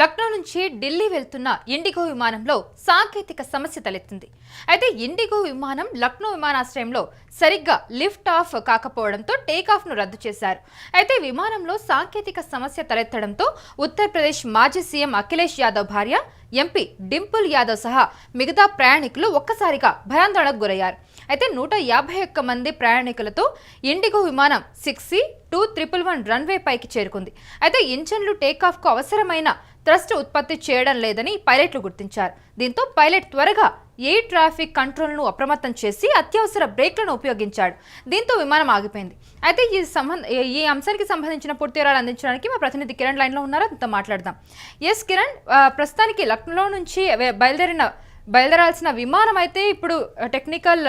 లక్నో నుంచి ఢిల్లీ వెళ్తున్న ఇండిగో విమానంలో సాంకేతిక సమస్య తలెత్తింది. అయితే ఇండిగో విమానం లక్నో విమానాశ్రయంలో సరిగ్గా లిఫ్ట్ ఆఫ్ కాకపోవడంతో టేకాఫ్ను రద్దు చేశారు. అయితే విమానంలో సాంకేతిక సమస్య తలెత్తడంతో ఉత్తరప్రదేశ్ మాజీ సీఎం అఖిలేష్ యాదవ్ భార్య ఎంపీ డింపుల్ యాదవ్ సహా మిగతా ప్రయాణికులు ఒక్కసారిగా భయాందోళనకు గురయ్యారు. అయితే నూట యాభై ఒక్క మంది ప్రయాణికులతో ఇండిగో విమానం six C two triple one runway పైకి చేరుకుంది. అయితే ఇంజన్లు టేకాఫ్కు అవసరమైన థ్రస్ట్ ఉత్పత్తి చేయడం లేదని పైలట్లు గుర్తించారు. దీంతో పైలట్ త్వరగా ఎయిర్ ట్రాఫిక్ కంట్రోల్ను అప్రమత్తం చేసి అత్యవసర బ్రేక్లను ఉపయోగించాడు. దీంతో విమానం ఆగిపోయింది. అయితే ఈ సంబంధ ఈ అంశానికి సంబంధించిన పూర్తి వివరాలు అందించడానికి మా ప్రతినిధి కిరణ్ లైన్లో ఉన్నారు. అంతా మాట్లాడదాం. ఎస్ కిరణ్ ప్రస్తుతానికి లక్నో నుంచి వే- బయలుదేరిన బయలుదేరాల్సిన విమానం అయితే ఇప్పుడు టెక్నికల్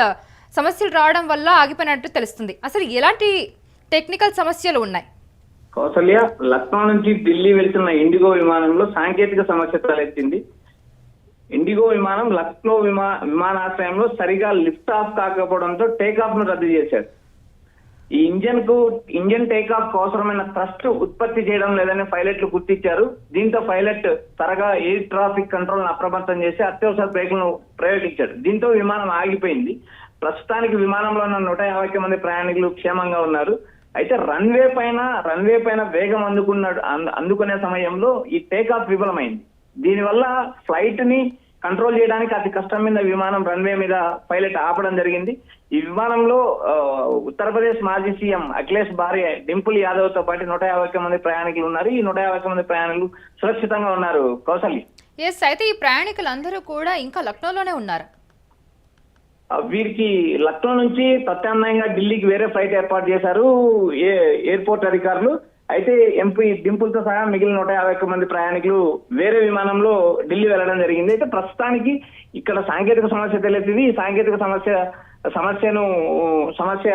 సమస్యలు రావడం వల్ల ఆగిపోయినట్టు తెలుస్తుంది. అసలు ఎలాంటి టెక్నికల్ సమస్యలు ఉన్నాయి? కౌసల్య లక్నో నుంచి ఢిల్లీ వెళ్తున్న ఇండిగో విమానంలో సాంకేతిక సమస్య తలెత్తింది. ఇండిగో విమానం లక్నో విమా విమానాశ్రయంలో సరిగా లిఫ్ట్ ఆఫ్ కాకపోవడంతో టేకాఫ్ను రద్దు చేశారు. ఈ ఇంజన్కు ఇంజన్ టేకాఫ్కు అవసరమైన థ్రస్ట్ ఉత్పత్తి చేయడం లేదని పైలట్లు గుర్తించారు. దీంతో పైలట్ త్వరగా ఎయిర్ ట్రాఫిక్ కంట్రోల్ అప్రమత్తం చేసి అత్యవసర బ్రేకులను ప్రయోగించాడు దీంతో విమానం ఆగిపోయింది. ప్రస్తుతానికి విమానంలో ఉన్న నూట యాభై మంది ప్రయాణికులు క్షేమంగా ఉన్నారు. అయితే రన్వే పైన రన్వే పైన వేగం అందుకున్నాడు అందుకునే సమయంలో ఈ టేకాఫ్ విఫలమైంది. దీనివల్ల ఫ్లైట్ని కంట్రోల్ చేయడానికి అతి కష్టం మీద విమానం రన్వే మీద పైలట్ ఆపడం జరిగింది. ఈ విమానంలో ఉత్తరప్రదేశ్ మాజీ సీఎం అఖిలేష్ భార్య డింపుల్ యాదవ్తో పాటు నూట యాభై మంది ప్రయాణికులు ఉన్నారు. ఈ నూట యాభై మంది ప్రయాణికులు సురక్షితంగా ఉన్నారు కౌసల్య. ఎస్ అయితే ఈ ప్రయాణికులందరూ కూడా ఇంకా లక్నోలోనే ఉన్నారు. వీరికి లక్నో నుంచి ప్రత్యామ్నాయంగా ఢిల్లీకి వేరే ఫ్లైట్ ఏర్పాటు చేశారు ఏ ఎయిర్పోర్ట్ అధికారులు. అయితే ఎంపీ దింపులతో సహా మిగిలిన నూట యాభై ఒక్క మంది ప్రయాణికులు వేరే విమానంలో ఢిల్లీ వెళ్ళడం జరిగింది. అయితే ప్రస్తుతానికి ఇక్కడ సాంకేతిక సమస్య తెలియదు ఈ సాంకేతిక సమస్య సమస్యను సమస్య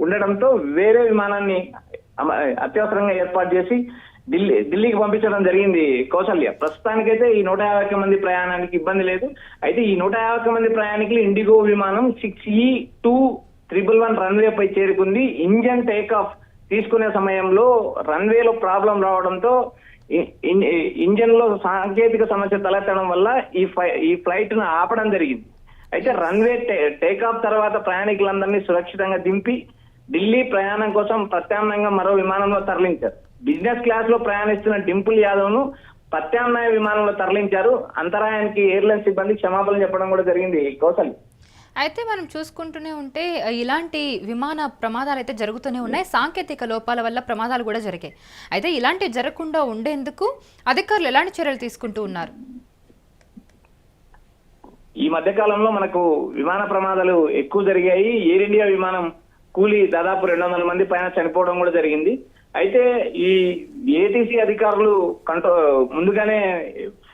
ఉండడంతో వేరే విమానాన్ని అమ- అత్యవసరంగా ఏర్పాటు చేసి ఢిల్లీ ఢిల్లీకి పంపించడం జరిగింది కౌశల్య ప్రస్తుతానికైతే ఈ నూట యాభై ఒక్క మంది ప్రయాణానికి ఇబ్బంది లేదు. అయితే ఈ నూట యాభై ఒక్క మంది ప్రయాణికులు ఇండిగో విమానం six E two triple one runway పై చేరుకుంది. ఇంజన్ టేక్ ఆఫ్ తీసుకునే సమయంలో రన్వేలో ప్రాబ్లం రావడంతో ఇంజన్లో సాంకేతిక సమస్య తలెత్తడం వల్ల ఈ ఫ్లై ఈ ఫ్లైట్ను ఆపడం జరిగింది. అయితే రన్వే టేక్ ఆఫ్ తర్వాత ప్రయాణికులందరినీ సురక్షితంగా దింపి ఢిల్లీ ప్రయాణం కోసం ప్రత్యామ్నాయంగా మరో విమానంలో తరలించారు. బిజినెస్ క్లాస్లో ప్రయాణిస్తున్న డింపుల్ యాదవ్ను ప్రత్యామ్నాయ విమానంలో తరలించారు. అంతరాయానికి ఎయిర్లైన్ సిబ్బంది క్షమాపణలు చెప్పడం కూడా జరిగింది. కౌశల్. అయితే మనం చూసుకుంటూనే ఉంటే ఇలాంటి విమాన ప్రమాదాలు అయితే జరుగుతూనే ఉన్నాయి. సాంకేతిక లోపాల వల్ల ప్రమాదాలు కూడా జరిగాయి. అయితే ఇలాంటివి జరగకుండా ఉండేందుకు అధికారులు ఎలాంటి చర్యలు తీసుకుంటూ ఉన్నారు? ఈ మధ్య కాలంలో మనకు విమాన ప్రమాదాలు ఎక్కువ జరిగాయి. ఎయిర్ ఇండియా విమానం కూలి దాదాపు రెండు వందల మంది పైన చనిపోవడం కూడా జరిగింది. అయితే ఈ ఏటీసీ అధికారులు కంట్రో ముందుగానే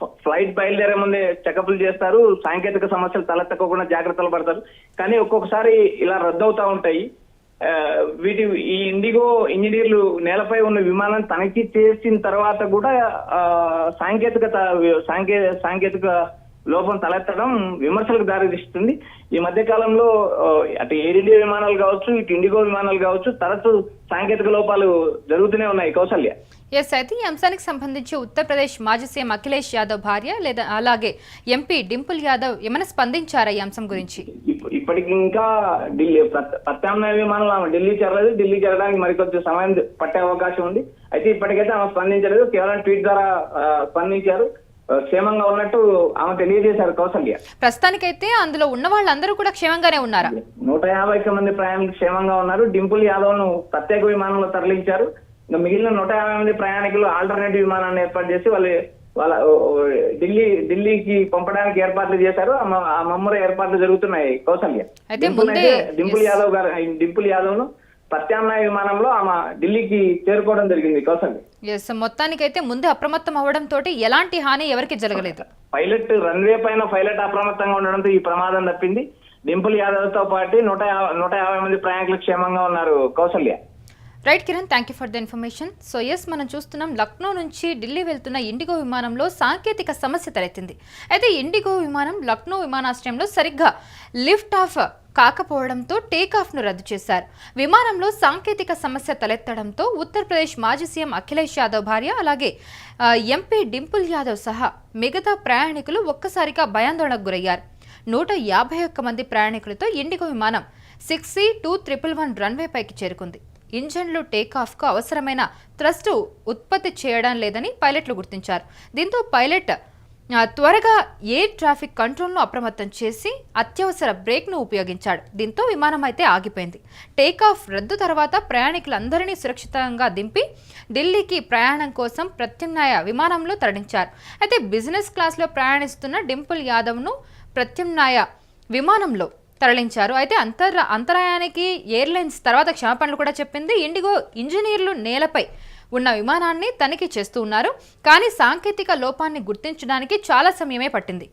ఫ్లైట్ బయలుదేరే ముందే చెకప్లు చేస్తారు. సాంకేతిక సమస్యలు తలెత్తకోకుండా జాగ్రత్తలు పడతారు. కానీ ఒక్కొక్కసారి ఇలా రద్దవుతా ఉంటాయి. ఆ, వీటి ఈ ఇండిగో ఇంజనీర్లు నేలపై ఉన్న విమానాన్ని తనిఖీ చేసిన తర్వాత కూడా ఆ, సాంకేతికత సాంకే సాంకేతిక లోపం తలెత్తడం విమర్శలకు దారితీస్తుంది. ఈ మధ్య కాలంలో అటు ఎయిర్ ఇండియా విమానాలు కావచ్చు ఇటు ఇండిగో విమానాలు కావచ్చు తరచు సాంకేతిక లోపాలు జరుగుతూనే ఉన్నాయి. కౌశల్య? ఎస్ అయితే ఈ అంశానికి సంబంధించి ఉత్తరప్రదేశ్ మాజీ సీఎం అఖిలేష్ యాదవ్ భార్య లేదా అలాగే ఎంపీ డింపుల్ యాదవ్ ఏమైనా స్పందించారా ఈ అంశం గురించి? ఇప్ప- ఇప్పటికి ఇంకా ఢిల్లీ ప్రత్- ప్రత్యామ్నాయ విమానం ఆమె ఢిల్లీ చేరలేదు. ఢిల్లీ చేరడానికి మరికొద్ది సమయం పట్టే అవకాశం ఉంది. అయితే ఇప్పటికైతే ఆమె స్పందించలేదు. కేవలం ట్వీట్ ద్వారా స్పందించారు. క్షేమంగా ఉన్నట్టు ఆమె తెలియజేశారు కౌసల్య. ప్రస్తుతానికైతే అందులో ఉన్న వాళ్ళందరూ కూడా క్షేమంగానే ఉన్నారా? నూట యాభై మంది ప్రయాణికులు క్షేమంగా ఉన్నారు. డింపుల్ యాదవ్ను ప్రత్యేక విమానంలో తరలించారు. ఇంకా మిగిలిన నూట యాభై మంది ప్రయాణికులు ఆల్టర్నేటివ్ విమానాన్ని ఏర్పాటు చేసి వాళ్ళు వాళ్ళ ఢిల్లీ ఢిల్లీకి పంపడానికి ఏర్పాట్లు చేశారు. ఆ మమ్మర ఏర్పాట్లు జరుగుతున్నాయి కౌసల్య. డింపుల్ యాదవ్ గారు డింపుల్ యాదవ్ను ప్రత్యామ్నాయ విమానంలో ఆమె ఢిల్లీకి చేరుకోవడం జరిగింది. కౌసల్య ఎస్ మొత్తానికైతే ముందే అప్రమత్తం అవ్వడం తోటి ఎలాంటి హాని ఎవరికి జరగలేదు. పైలట్ రన్వే పైన పైలట్ అప్రమత్తంగా ఉండడంతో ఈ ప్రమాదం తప్పింది. డింపుల్ యాదవ్తో పాటు నూట నూట యాభై మంది ప్రయాణికులు క్షేమంగా ఉన్నారు Kausalya right Kiran thank you for the information so yes మనం చూస్తున్నాం లక్నో నుంచి ఢిల్లీ వెళ్తున్న ఇండిగో విమానంలో సాంకేతిక సమస్య తలెత్తింది. అయితే ఇండిగో విమానం లక్నో విమానాశ్రయంలో సరిగ్గా లిఫ్ట్ ఆఫ్ కాకపోవడంతో టేకాఫ్ను రద్దు చేశారు. విమానంలో సాంకేతిక సమస్య తలెత్తడంతో ఉత్తరప్రదేశ్ మాజీ సీఎం అఖిలేష్ యాదవ్ భార్య అలాగే ఎంపీ డింపుల్ యాదవ్ సహా మిగతా ప్రయాణికులు ఒక్కసారిగా భయాందోళనకు గురయ్యారు. నూట యాభై ఒక్క మంది ప్రయాణికులతో ఇండిగో విమానం six C two triple one runway పైకి చేరుకుంది. ఇంజన్లు టేకాఫ్కు అవసరమైన థ్రస్ట్ ఉత్పత్తి చేయడం లేదని పైలట్లు గుర్తించారు. దీంతో పైలట్ త్వరగా ఎయిర్ ట్రాఫిక్ కంట్రోల్ను అప్రమత్తం చేసి అత్యవసర బ్రేక్ను ఉపయోగించాడు. దీంతో విమానం అయితే ఆగిపోయింది. టేకాఫ్ రద్దు తర్వాత ప్రయాణికులందరినీ సురక్షితంగా దింపి ఢిల్లీకి ప్రయాణం కోసం ప్రత్యామ్నాయ విమానంలో తరలించారు. అయితే బిజినెస్ క్లాస్లో ప్రయాణిస్తున్న డింపుల్ యాదవ్ను ప్రత్యామ్నాయ విమానంలో తరలించారు. అయితే అంతర్ అంతరాయానికి ఎయిర్లైన్స్ తర్వాత క్షమాపణలు కూడా చెప్పింది. ఇండిగో ఇంజనీర్లు నేలపై ఉన్న విమానాన్ని తనిఖీ చేస్తూ ఉన్నారు. కానీ సాంకేతిక లోపాన్ని గుర్తించడానికి చాలా సమయమే పట్టింది.